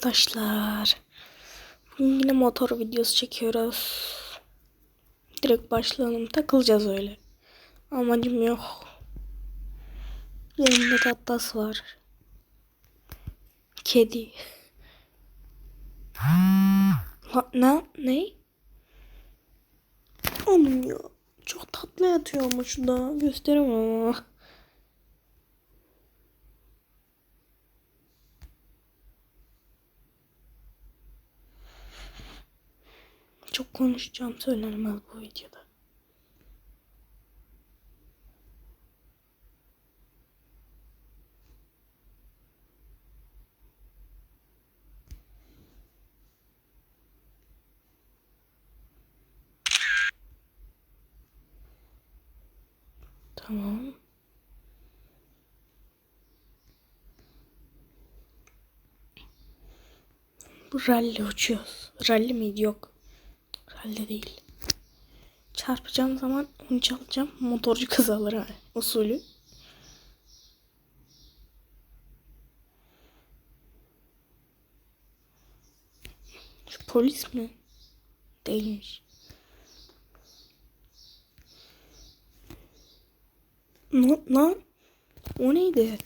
Arkadaşlar. Bugün yine motor videosu çekiyoruz. Direkt başlayalım. Takılacağız öyle. Amacım yok. Yanımda tatlas var. Kedi. Ha, ne? Ne? Oğlum ya. Çok tatlı yatıyor ama şu da. Gösteremem ama. Konuşacağım söylenemez bu videoda. Tamam. Bu rally uçuyoruz. Rally miydi? Yok. Rally değil. Çarpacağım zaman onu çalacağım. Motorcu ha. Usulü. Şu polis mi? Değilmiş. Ne lan? O neydi?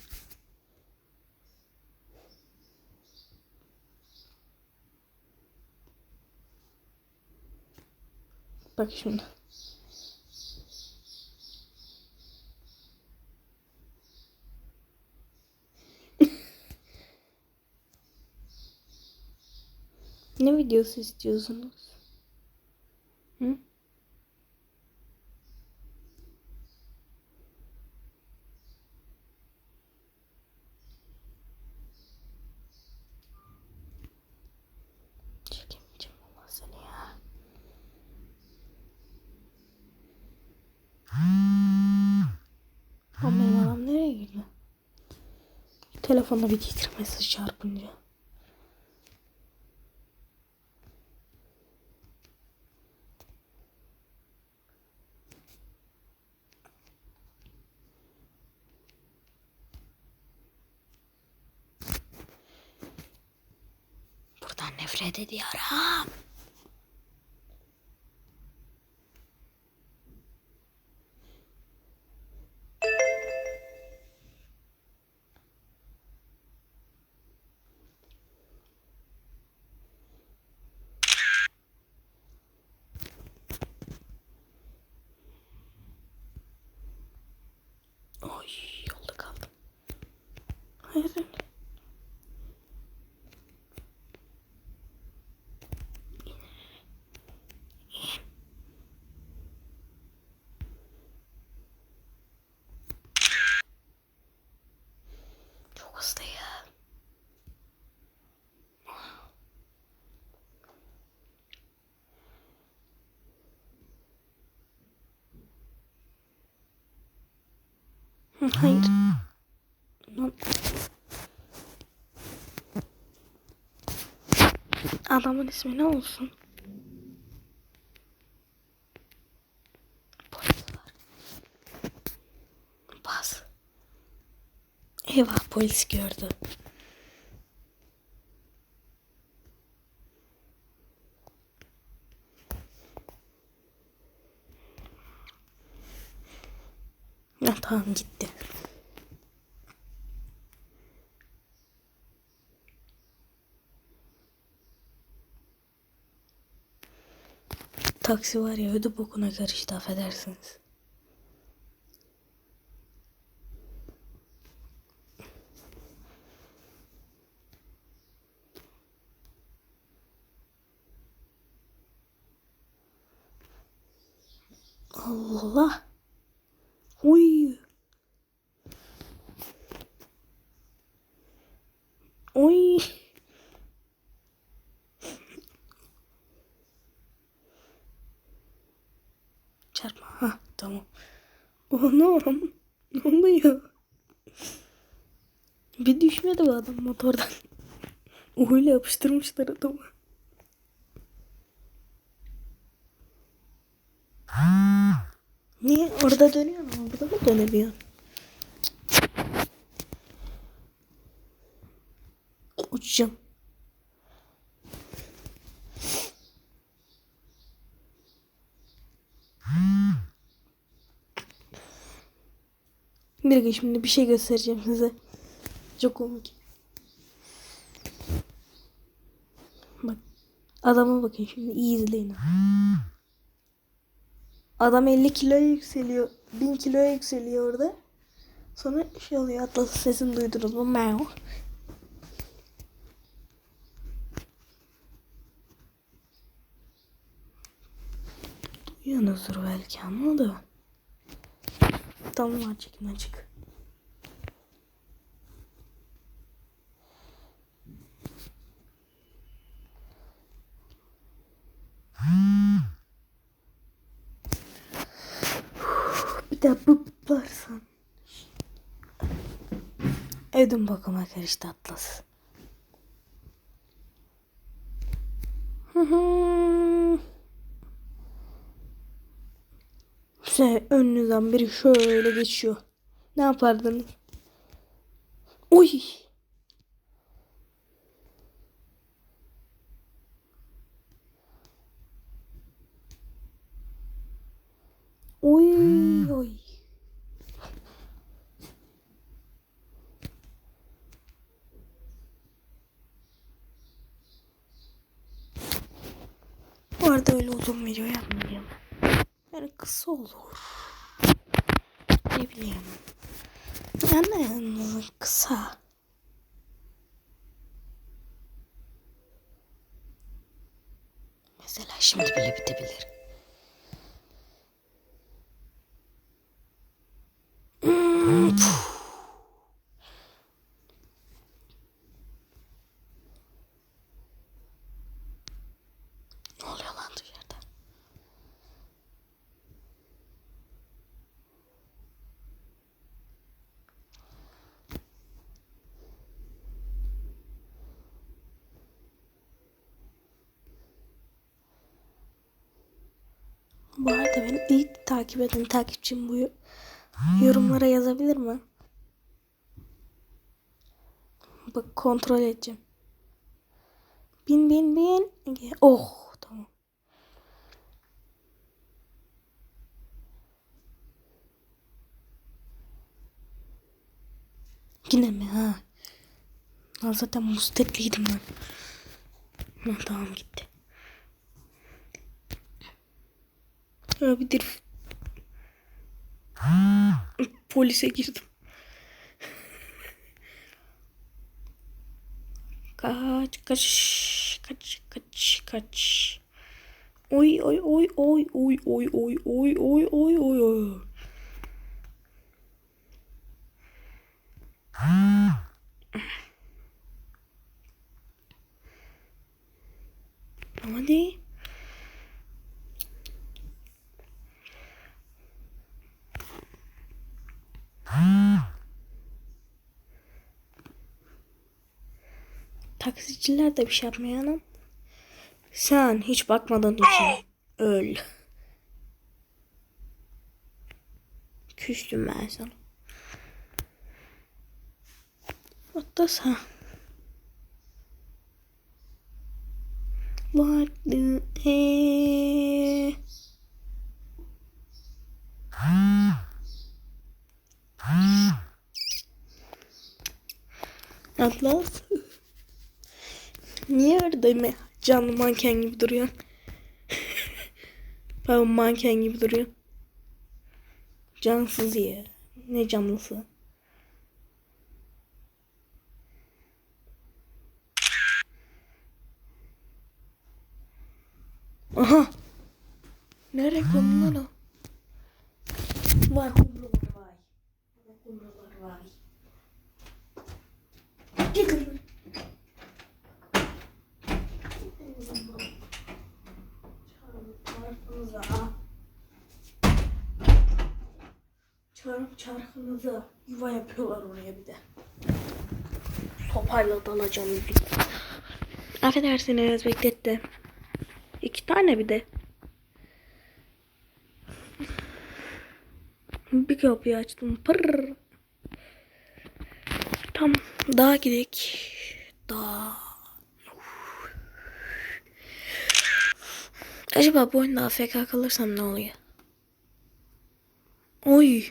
Bak şimdi. ne videosu istiyorsunuz? Hı? Çekemeyeceğim Allah seni ya. Ama benim adam nereye gitti? Telefonda bir titremesi çarpınca. Buradan nefret ediyorum. Oy yolda kaldım. Hayır. hayır. Çok hızlı ya. Hı, Hayır. Adamın ismi ne olsun? Bas. Eyvah polis gördü. Ha, tamam gitti. Taksi var ya ödü bokuna karıştı affedersiniz. Allah. Uy. Uy. Çarpma. Ha tamam. Oğlum. Ne oluyor? Bir düşmedi bu adam motordan. Öyle yapıştırmışlar adamı. Niye? Orada dönüyor ama burada mı dönemiyor? Bir dakika şimdi bir şey göstereceğim size. Çok komik. Bak. Adama bakın şimdi iyi izleyin. Adam 50 kiloya yükseliyor. 1000 kiloya yükseliyor orada. Sonra şey oluyor Atlas sesini duydunuz mu? Meow. Duyuyorsunuzdur belki ama da. Tamam açık açık. Bir de bıplarsan. Ödüm bakıma karıştı Atlas. Hı hı. Size önünüzden biri şöyle geçiyor. Ne yapardınız? Uy. Uy uy. Bu arada öyle uzun video yapmayacağım. Yani kısa olur. Ne bileyim. Yani kısa. Mesela şimdi bile bitebilir. Hmm, puh. Ne oluyor lan dışarıda? Bu arada beni ilk takip eden takipçim bu yorumlara yazabilir mi? Bak kontrol edeceğim. Bin bin bin. Oh tamam. Yine mi ha? Lan zaten mustekliydim ben. Tamam gitti. Dirif. Polise girdim. Kaç kaç kaç kaç kaç. Oy oy oy oy oy oy oy oy oy oy oy oy. Hadi. Taksiciler de bir şey yapmıyor anam. Sen hiç bakmadığın için öl. Küstüm ben sana. Hatta sen. Vardı eee. Atlas. Niye öyle mi? Canlı manken gibi duruyor. Pardon manken gibi duruyor. Cansız ya. Ne canlısı? Aha. Kondun lan o? Çarp çarpınıza. Yuva yapıyorlar oraya bir de. Sopayla dalacağım bir de. Affedersiniz bekletti. İki tane bir de. Bir kapıyı açtım. Pırr. Tam dağa gidek. Dağ. Acaba bu oyunda AFK kalırsam ne oluyor? Oy.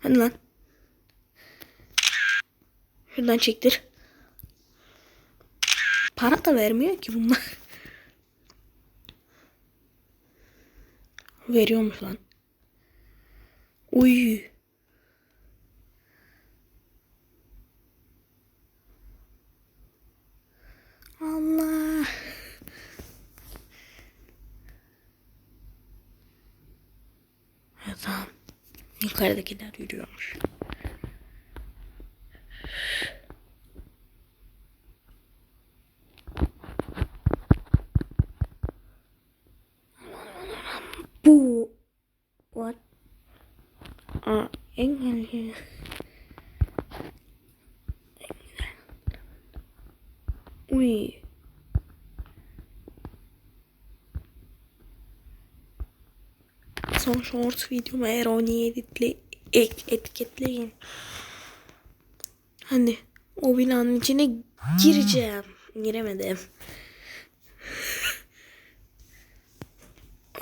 Hadi lan. Şuradan çektir. Para da vermiyor ki bunlar. Veriyormuş lan. Uy. Allah. Tamam. Yukarıdakiler yürüyormuş. Bu what? Aa, engelli. Uy. Son short videomu eğer onu editle etiketleyin. Hani o binanın içine gireceğim. Giremedim.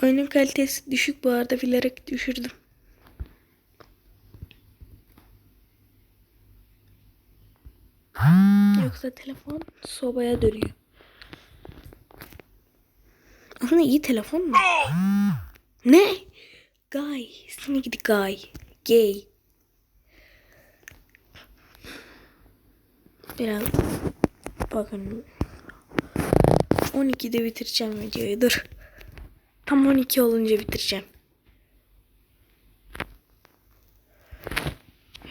Oyunun kalitesi düşük bu arada bilerek düşürdüm. Yoksa telefon sobaya dönüyor. Aslında iyi telefon mu? Ne? Guy. Seni gidi guy. Gay. Biraz bakın 12'de bitireceğim videoyu. Dur. Tam 12 olunca bitireceğim.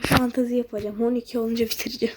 Fantezi yapacağım. 12 olunca bitireceğim.